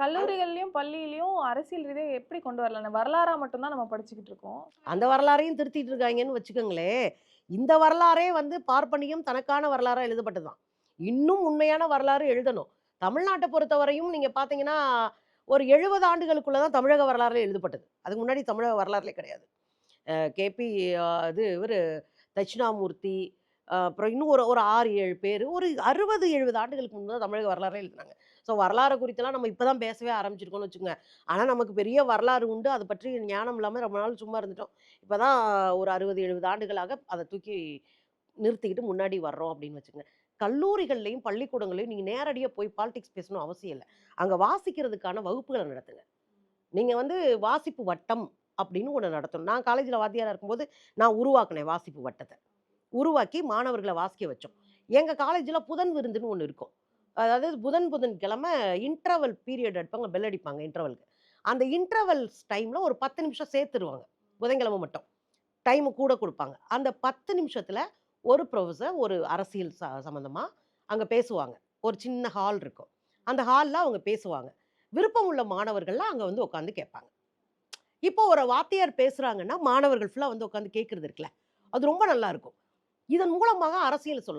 கல்லூரிகள்லயும் பள்ளியிலயும் அரசியல் ரீதியா எப்படி கொண்டு வரலாம் வரலாறா மட்டும்தான் நம்ம படிச்சுக்கிட்டு இருக்கோம். அந்த வரலாறையும் திருத்திட்டு இருக்காங்கன்னு வச்சுக்கோங்களேன். இந்த வரலாறே வந்து பார்ப்பனியம் தனக்கான வரலாறா எழுதப்பட்டதுதான். இன்னும் உண்மையான வரலாறு எழுதணும். தமிழ்நாட்டை பொறுத்தவரையும் நீங்க பாத்தீங்கன்னா ஒரு எழுபது ஆண்டுகளுக்குள்ள தான் தமிழக வரலாறு எழுதப்பட்டது. அதுக்கு முன்னாடி தமிழக வரலாறுலே கிடையாது. கேபி இது இவர் தட்சிணாமூர்த்தி அப்புறம் இன்னும் ஒரு ஒரு ஆறு ஏழு பேர் ஒரு அறுபது எழுபது ஆண்டுகளுக்கு முன்பு தான் தமிழக வரலாறே எழுதினாங்க. ஸோ வரலாறு குறித்தெல்லாம் நம்ம இப்போ தான் பேசவே ஆரம்பிச்சிருக்கோம்னு வச்சுக்கோங்க. ஆனால் நமக்கு பெரிய வரலாறு உண்டு. அதை பற்றி ஞானம் இல்லாமல் ரொம்ப நாள் சும்மா இருந்துட்டோம். இப்போ தான் ஒரு அறுபது எழுபது ஆண்டுகளாக அதை தூக்கி நிறுத்திக்கிட்டு முன்னாடி வர்றோம் அப்படின்னு வச்சுக்கோங்க. கல்லூரிகள்லையும் பள்ளிக்கூடங்களையும் நீங்கள் நேரடியாக போய் பாலிடிக்ஸ் பேசணும் அவசியம் இல்லை. அங்கே வாசிக்கிறதுக்கான வகுப்புகளை நடத்துங்க. நீங்கள் வந்து வாசிப்பு வட்டம் அப்படின்னு ஒன்று நடத்தணும். நான் காலேஜில் வாத்தியாராக இருக்கும்போது நான் உருவாக்கினேன் வாசிப்பு வட்டத்தை. உருவாக்கி மாணவர்களை வாசிக்க வச்சோம். எங்கள் காலேஜில் புதன் விருந்துன்னு ஒன்று இருக்கும். அதாவது புதன் புதன் கிழமை இன்டர்வல் பீரியட் எடுப்பாங்க பெல் அடிப்பாங்க இன்டர்வலுக்கு அந்த இன்டர்வல்ஸ் டைமில் ஒரு பத்து நிமிஷம் சேர்த்துருவாங்க. புதன்கிழமை மட்டும். டைமு கூட கொடுப்பாங்க. அந்த பத்து நிமிஷத்தில் ஒரு ப்ரொஃபஸர் ஒரு அரசியல் ச சம்மந்தமாக அங்கே பேசுவாங்க. ஒரு சின்ன ஹால் இருக்கும். அந்த ஹாலில் அவங்க பேசுவாங்க. விருப்பம் உள்ள மாணவர்கள்லாம் அங்கே வந்து உட்காந்து கேட்பாங்க. இப்போ ஒரு வாத்தியார் பேசுகிறாங்கன்னா மாணவர்கள் ஃபுல்லாக வந்து உட்காந்து கேட்குறது இருக்குல்ல. அது ரொம்ப நல்லா இருக்கும். இதன் மூலமாக அரசியல் சொல்ல